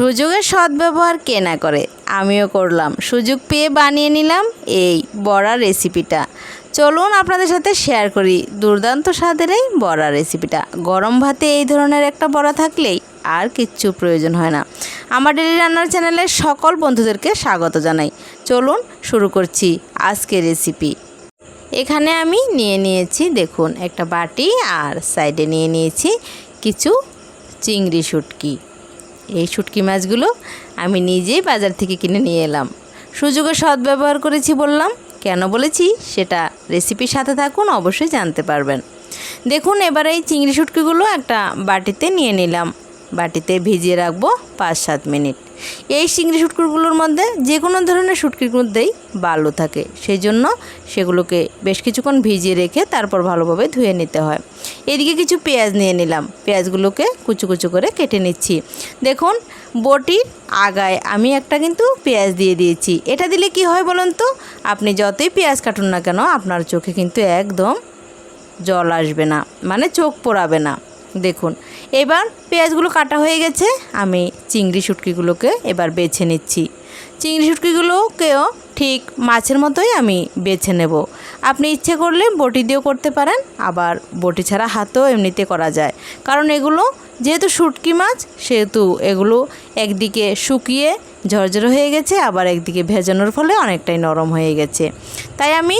সুযোগের সদ্ব্যবহার কে না করে? আমিও করলাম। সুযোগ পেয়ে বানিয়ে নিলাম এই বড়া রেসিপিটা। চলুন আপনাদের সাথে শেয়ার করি দুর্দান্ত স্বাদের এই বড়া রেসিপিটা। গরম ভাতে এই ধরনের একটা বড়া থাকলেই আর কিচ্ছু প্রয়োজন হয় না। আমার ডেলি রান্নার চ্যানেলের সকল বন্ধুদেরকে স্বাগত জানাই। চলুন শুরু করছি আজকের রেসিপি। এখানে আমি নিয়ে নিয়েছি, দেখুন, একটা বাটি আর সাইডে নিয়ে নিয়েছি কিছু চিংড়ি শুটকি। এই শুটকি মাছগুলো আমি নিজেই বাজার থেকে কিনে নিয়ে এলাম। সুযোগের সদ্ব্যবহার করেছি বললাম, কেন বলেছি? সেটা রেসিপির সাথে থাকুন, অবশ্যই জানতে পারবেন। দেখুন, এবার এই চিংড়ি শুটকিগুলো একটা বাটিতে নিয়ে নিলাম। বাটিতে ভিজিয়ে রাখব পাঁচ সাত মিনিট। এই চিংড়ি শুটকিগুলোর মধ্যে যে কোনো ধরনের শুটকির মধ্যেই বালু থাকে। সেই জন্য সেগুলোকে বেশ কিছুক্ষণ ভিজিয়ে রেখে তারপর ভালোভাবে ধুয়ে নিতে হয়। এদিকে কিছু পেঁয়াজ নিয়ে নিলাম। পেঁয়াজগুলোকে কুচু কুচু করে কেটে নিচ্ছি। দেখুন, বটির আগায় আমি একটা কিন্তু পেঁয়াজ দিয়ে দিয়েছি। এটা দিলে কি হয় বলুন তো? আপনি যতই পেঁয়াজ কাটুন না কেন, আপনার চোখে কিন্তু একদম জল আসবে না। মানে চোখ পোড়াবে না। দেখুন, এবার পেঁয়াজগুলো কাটা হয়ে গেছে, আমি চিংড়ি শুটকিগুলোকে এবার বেছে নিচ্ছি। চিংড়ি শুটকিগুলোকেও ঠিক মাছের মতোই আমি বেছে নেব। আপনি ইচ্ছে করলে বটি দিয়েও করতে পারেন, আবার বটি ছাড়া হাতেও এমনিতে করা যায়। কারণ এগুলো যেহেতু শুটকি মাছ, সেহেতু এগুলো একদিকে শুকিয়ে ঝরঝরে হয়ে গেছে, আবার একদিকে ভেজানোর ফলে অনেকটাই নরম হয়ে গেছে। তাই আমি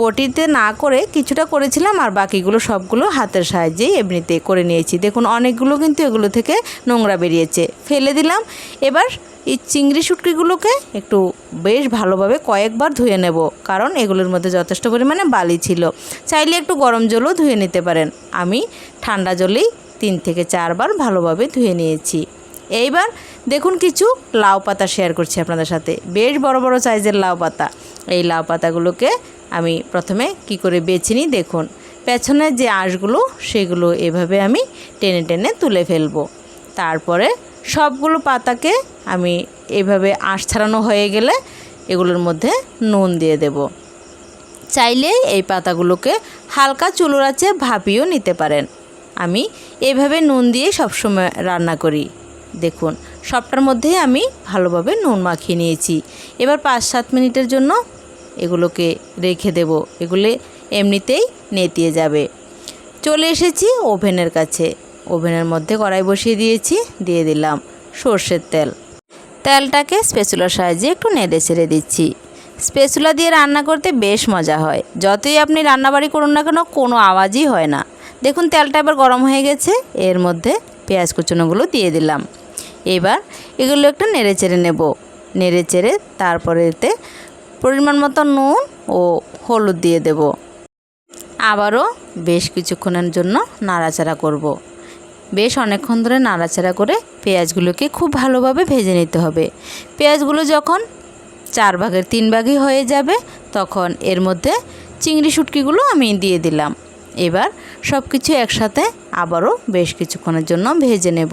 বটিতে না করে কিছুটা করেছিলাম আর বাকিগুলো সবগুলো হাতের সাহায্যেই এমনিতে করে নিয়েছি। দেখুন, অনেকগুলো কিন্তু এগুলো থেকে নোংরা বেরিয়েছে। ফেলে দিলাম। এবার এই চিংড়ি শুটকিগুলোকে একটু বেশ ভালোভাবে কয়েকবার ধুয়ে নেব, কারণ এগুলোর মধ্যে যথেষ্ট পরিমাণে বালি ছিল। চাইলে একটু গরম জলও ধুয়ে নিতে পারেন। আমি ঠান্ডা জলেই তিন থেকে চারবার ভালোভাবে ধুয়ে নিয়েছি। এইবার দেখুন, কিছু লাউ পাতা শেয়ার করছি আপনাদের সাথে। বেশ বড় বড় সাইজের লাউ পাতা। এই লাউ পাতাগুলোকে আমি প্রথমে কি করে বেছে নিই? দেখুন, পেছনের যে আঁশগুলো, সেগুলো এভাবে আমি টেনে টেনে তুলে ফেলব। তারপরে সবগুলো পাতাকে আমি এভাবে আঁশ ছাড়ানো হয়ে গেলে এগুলোর মধ্যে নুন দিয়ে দেব। চাইলে এই পাতাগুলোকে হালকা চুলোর আছে ভাপিয়েও নিতে পারেন। আমি এভাবে নুন দিয়ে সবসময় রান্না করি। দেখুন, সবটার মধ্যেই আমি ভালোভাবে নুন মাখিয়ে নিয়েছি। এবার পাঁচ সাত মিনিটের জন্য এগুলোকে রেখে দেব। এগুলো এমনিতেই নেতিয়ে যাবে। চলে এসেছি ওভেনের কাছে। ওভেনের মধ্যে কড়াই বসিয়ে দিয়েছি, দিয়ে দিলাম সর্ষের তেল। তেলটাকে স্পেচুলার সাহায্যে একটু নেড়ে ছেড়ে দিচ্ছি। স্পেচুলা দিয়ে রান্না করতে বেশ মজা হয়। যতই আপনি রান্নাবাড়ি করুন না কেন, কোনো আওয়াজই হয় না। দেখুন, তেলটা এবার গরম হয়ে গেছে। এর মধ্যে পেঁয়াজ কুচনোগুলো দিয়ে দিলাম। এবার এগুলো একটু নেড়ে চেড়ে নেব। নেড়ে চেড়ে তারপরে এতে পরিমাণ মতো নুন ও হলুদ দিয়ে দেব। আবারও বেশ কিছুক্ষণের জন্য নাড়াচাড়া করব। বেশ অনেকক্ষণ ধরে নাড়াচাড়া করে পেঁয়াজগুলোকে খুব ভালোভাবে ভেজে নিতে হবে। পেঁয়াজগুলো যখন চার ভাগের তিন ভাগই হয়ে যাবে, তখন এর মধ্যে চিংড়ি শুটকিগুলো আমি দিয়ে দিলাম। এবার সব কিছু একসাথে আবারও বেশ কিছুক্ষণের জন্য ভেজে নেব।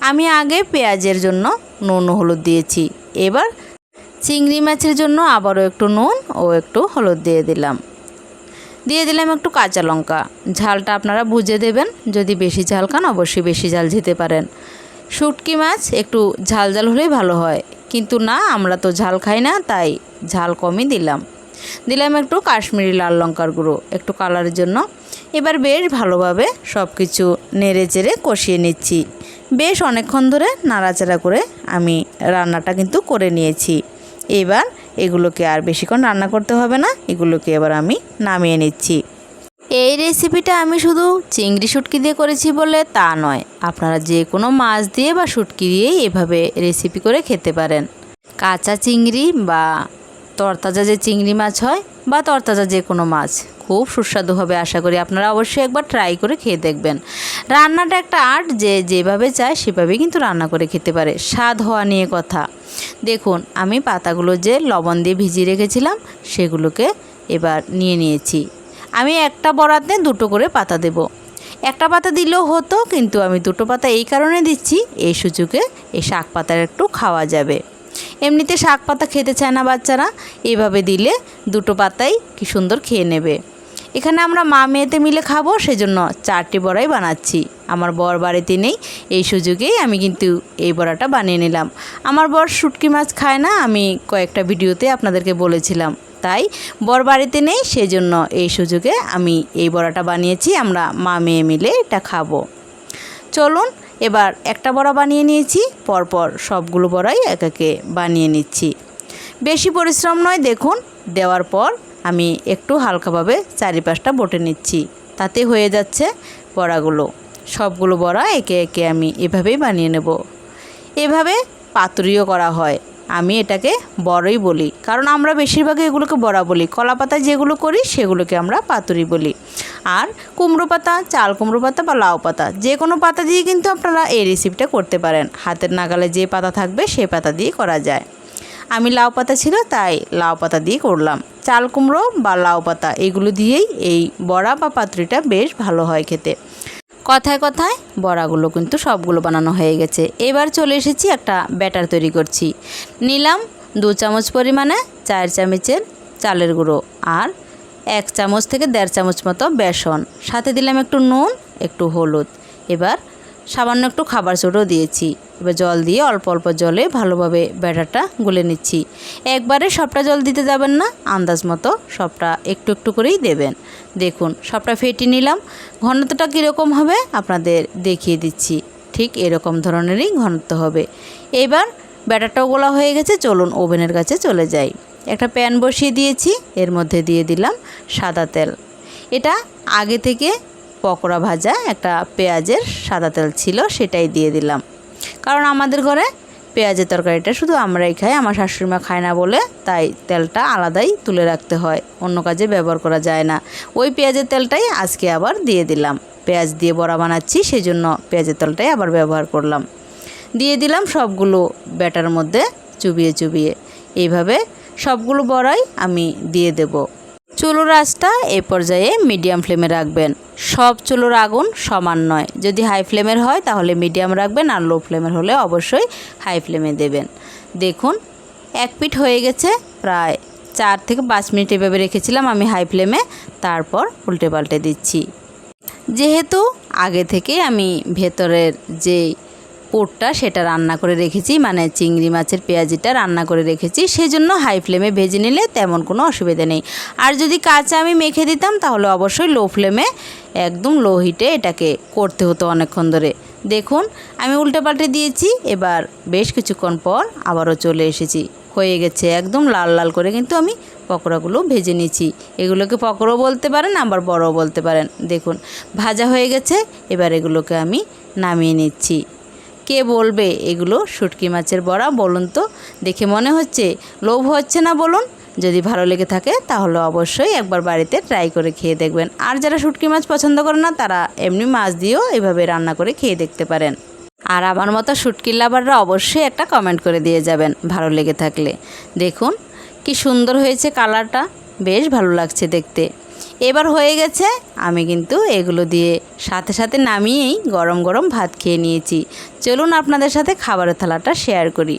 আমি আগে পেঁয়াজের জন্য নুন হলুদ দিয়েছি। এবার চিংড়ি মাছের জন্য আবারও একটু নুন ও একটু হলুদ দিয়ে দিলাম। দিয়ে দিলাম একটু কাঁচা লঙ্কা। ঝালটা আপনারা বুঝে দেবেন, যদি বেশি ঝাল খান অবশ্যই বেশি ঝাল দিতে পারেন। শুটকি মাছ একটু ঝাল ঝাল হলেই ভালো হয়, কিন্তু না, আমরা তো ঝাল খাই না, তাই ঝাল কমই দিলাম। দিলাম একটু কাশ্মীরি লাল লঙ্কার গুঁড়ো, একটু কালারের জন্য। এবার বেশ ভালোভাবে সব কিছু নেড়ে চেড়ে কষিয়ে নিচ্ছি। বেশ অনেকক্ষণ ধরে নাড়াচাড়া করে আমি রান্নাটা কিন্তু করে নিয়েছি। এবার এগুলোকে আর বেশিক্ষণ রান্না করতে হবে না, এগুলোকে এবার আমি নামিয়ে নিচ্ছি। এই রেসিপিটা আমি শুধু চিংড়ি শুটকি দিয়ে করেছি বলে তা নয়, আপনারা যে কোনো মাছ দিয়ে বা শুটকি দিয়েই এভাবে রেসিপি করে খেতে পারেন। কাঁচা চিংড়ি বা তরতাজা যে চিংড়ি মাছ হয় বা তরতাজা যে কোনো মাছ, খুব সুস্বাদু হবে আশা করি। আপনারা অবশ্যই একবার ট্রাই করে খেয়ে দেখবেন। রান্নাটা একটা আর্ট যে যেভাবে চায় সেভাবেই কিন্তু রান্না করে খেতে পারে। স্বাদ হওয়া নিয়ে কথা। দেখুন, আমি পাতাগুলো যে লবণ দিয়ে ভিজিয়ে রেখেছিলাম, সেগুলোকে এবার নিয়ে নিয়েছি। আমি একটা বরাতে দুটো করে পাতা দেব। একটা পাতা দিলেও হতো, কিন্তু আমি দুটো পাতা এই কারণে দিচ্ছি, এই সুযোগে এই শাক পাতার একটু খাওয়া যাবে। এমনিতে শাক পাতা খেতে চায় না বাচ্চারা। এভাবে দিলে দুটো পাতাই কি সুন্দর খেয়ে নেবে। এখানে আমরা মা মেয়েতে মিলে খাব, সেজন্য চারটি বড়াই বানাচ্ছি। আমার বর বাড়িতে নেই, এই সুযোগেই আমি কিন্তু এই বড়াটা বানিয়ে নিলাম। আমার বর শুটকি মাছ খায় না, আমি কয়েকটা ভিডিওতে আপনাদেরকে বলেছিলাম। তাই বর বাড়িতে নেই, সেজন্য এই সুযোগে আমি এই বড়াটা বানিয়েছি, আমরা মা মেয়ে মিলে এটা খাব। চলুন এবার একটা বড়া বানিয়ে নিয়েছি, পরপর সবগুলো বড়াই এক একে বানিয়ে নিচ্ছি। বেশি পরিশ্রম নয়, দেখুন, দেওয়ার পর আমি একটু হালকাভাবে চারিপাশটা বটে নিচ্ছি। তাতে হয়ে যাচ্ছে বড়াগুলো। সবগুলো বড়া একে একে আমি এভাবেই বানিয়ে নেব। এভাবে পাতুরিও করা হয়। আমি এটাকে বড়ই বলি। কারণ আমরা বেশিরভাগই এগুলোকে বড়া বলি। কলা পাতা যেগুলো করি, সেগুলোকে আমরা পাতুরি বলি। আর কুমড়ো পাতা, চাল কুমড়ো পাতা বা লাউ পাতা। যে কোনো পাতা দিয়ে কিন্তু আপনারা এই রেসিপিটা করতে পারেন। হাতের নাগালে যে পাতা থাকবে সেই পাতা দিয়ে করা যায়। আমি লাউ পাতা ছিল, তাই লাউ পাতা দিয়ে করলাম। চাল কুমড়ো বা লাউ পাতা, এগুলো দিয়েই এই বড়া বা পাতুরিটা বেশ ভালো হয় খেতে। কথায় কথায় বড়াগুলো কিন্তু সবগুলো বানানো হয়ে গেছে। এবার চলে এসেছি একটা ব্যাটার তৈরি করছি। নিলাম দু চামচ পরিমাণে চার চামচের চালের গুঁড়ো আর এক চামচ থেকে দেড় চামচ মতো বেসন। সাথে দিলাম একটু নুন, একটু হলুদ। এবার সামান্য একটু খাবার চোটও দিয়েছি। এবার জল দিয়ে অল্প অল্প জলে ভালোভাবে ব্যাটারটা গুলে নিচ্ছি। একবারে সবটা জল দিতে যাবেন না, আন্দাজ মতো সবটা একটু একটু করেই দেবেন। দেখুন, সবটা ফেটে নিলাম। ঘনত্বটা কীরকম হবে আপনাদের দেখিয়ে দিচ্ছি। ঠিক এরকম ধরনেরই ঘনত্ব হবে। এবার ব্যাটারটাও গোলা হয়ে গেছে, চলুন ওভেনের কাছে চলে যাই। একটা প্যান বসিয়ে দিয়েছি, এর মধ্যে দিয়ে দিলাম সাদা তেল। এটা আগে থেকে পকোড়া ভাজা একটা পেঁয়াজের সাদা তেল ছিল, সেটাই দিয়ে দিলাম। কারণ আমাদের ঘরে পেঁয়াজের তরকারিটা শুধু আমরাই খাই, আমার শাশুড়িমা খায় না বলে তাই তেলটা আলাদাই তুলে রাখতে হয়, অন্য কাজে ব্যবহার করা যায় না। ওই পেঁয়াজের তেলটাই আজকে আবার দিয়ে দিলাম। পেঁয়াজ দিয়ে বড়া বানাচ্ছি সেই জন্য পেঁয়াজের তেলটাই আবার ব্যবহার করলাম। দিয়ে দিলাম সবগুলো ব্যাটার মধ্যে চুবিয়ে চুবিয়ে। এইভাবে সবগুলো বড়াই আমি দিয়ে দেব। চুলোর আঁচটা এই পর্যায়ে মিডিয়াম ফ্লেমে রাখবেন। সব চুলোর আগুন সমান নয়। যদি হাই ফ্লেমের হয়, তাহলে মিডিয়াম রাখবেন আর লো ফ্লেমের হলে অবশ্যই হাই ফ্লেমে দেবেন। দেখুন, এক পিঠ হয়ে গেছে। প্রায় চার থেকে পাঁচ মিনিট এভাবে রেখেছিলাম আমি হাই ফ্লেমে তারপর উল্টে পাল্টে দিচ্ছি। যেহেতু আগে থেকে আমি ভেতরের যে পোটটা সেটা রান্না করে রেখেছি মানে চিংড়ি মাছের পেঁয়াজিটা রান্না করে রেখেছি সেই জন্য হাই ফ্লেমে ভেজে নিলে তেমন কোনো অসুবিধা নেই। আর যদি কাঁচা আমি মেখে দিতাম, তাহলে অবশ্যই লো ফ্লেমে একদম লো হিটে এটাকে করতে হতো অনেকক্ষণ ধরে। দেখুন, আমি উল্টে পাল্টে দিয়েছি, এবার বেশ কিছুক্ষণ পর আবারও চলে এসেছি। হয়ে গেছে একদম লাল লাল করে কিন্তু আমি পকোড়াগুলো ভেজে নিয়েছি। এগুলোকে পকোড়াও বলতে পারেন, আবার বড়ও বলতে পারেন। দেখুন, ভাজা হয়ে গেছে, এবার এগুলোকে আমি নামিয়ে নিচ্ছি। কে বলবে? এগুলো শুটকি মাছের বড়া, বলুন তো। দেখে মনে হচ্ছে, লোভ হচ্ছে না বলুন? যদি ভালো লেগে থাকে, তাহলে অবশ্যই একবার বাড়িতে ট্রাই করে খেয়ে দেখবেন। আর যারা শুটকি মাছ পছন্দ করে না, তারা এমনি মাছ দিয়েও এভাবে রান্না করে খেয়ে দেখতে পারেন। আর আমার মতো শুটকির লাভাররা অবশ্যই একটা কমেন্ট করে দিয়ে যাবেন, ভালো লেগে থাকলে। দেখুন, কি সুন্দর হয়েছে কালারটা বেশ ভালো লাগছে দেখতে। এবার হয়ে গেছে, আমি কিন্তু এগুলো দিয়ে সাথে সাথে নামিয়েই গরম গরম ভাত খেয়ে নিয়েছি। চলুন আপনাদের সাথে খাবারের থালাটা শেয়ার করি।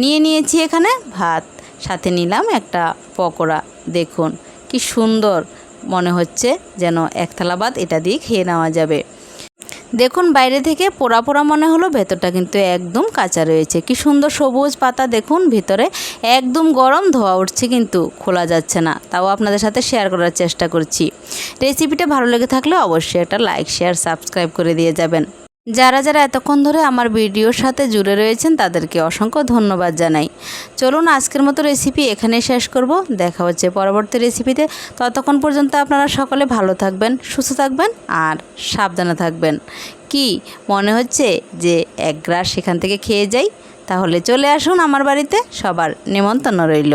নিয়ে নিয়েছি এখানে ভাত, সাথে নিলাম একটা পকোড়া। দেখুন, কি সুন্দর মনে হচ্ছে যেন এক থালা ভাত এটা দিয়ে খেয়ে নেওয়া যাবে। দেখুন, বাইরে থেকে পোড়া পোড়া মনে হলো, ভেতরটা কিন্তু একদম কাঁচা রয়েছে। কি সুন্দর সবুজ পাতা দেখুন, ভিতরে একদম গরম, ধোয়া উঠছে কিন্তু খোলা যাচ্ছে না। তাও আপনাদের সাথে শেয়ার করার চেষ্টা করছি। রেসিপিটা ভালো লেগে থাকলে অবশ্যই একটা লাইক শেয়ার সাবস্ক্রাইব করে দিয়ে যাবেন। যারা যারা এতক্ষণ ধরে আমার ভিডিওর সাথে জুড়ে রয়েছেন, তাদেরকে অসংখ্য ধন্যবাদ জানাই। চলুন আজকের মতো রেসিপি এখানেই শেষ করব। দেখা হচ্ছে পরবর্তী রেসিপিতে ততক্ষণ পর্যন্ত আপনারা সকলে ভালো থাকবেন, সুস্থ থাকবেন আর সাবধানে থাকবেন। কি মনে হচ্ছে যে এক গ্রাস সেখান থেকে খেয়ে যাই? তাহলে চলে আসুন আমার বাড়িতে। সবার নিমন্ত্রণ রইল।